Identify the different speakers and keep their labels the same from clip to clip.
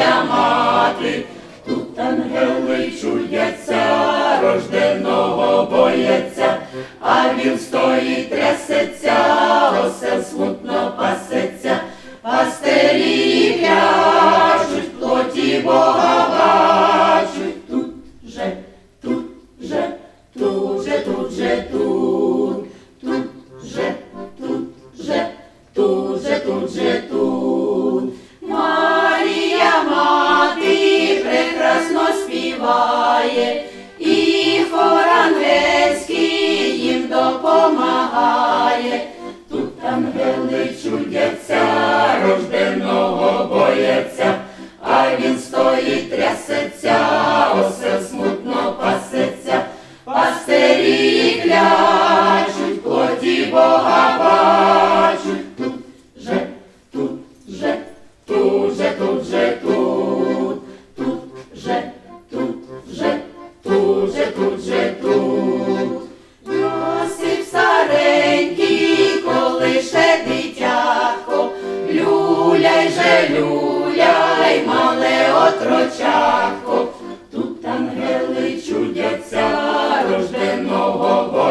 Speaker 1: Марія мати, тут ангели чудяться, рожденого бояться, а він стоїть трясеться, осел смутно пасеться, пастирі пляшуть, плоті Бога бачуть, тут же, тут же, тут же, тут же, тут, тут же, тут же, тут же, тут же, тут. Співає, і хор ангельський їм допомагає. Тут ангели чудяться,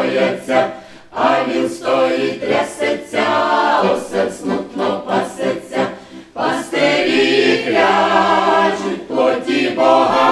Speaker 1: бояться, а він стоїть трясеться, осел смутно пасеться, пастирі клячуть, плоті Бога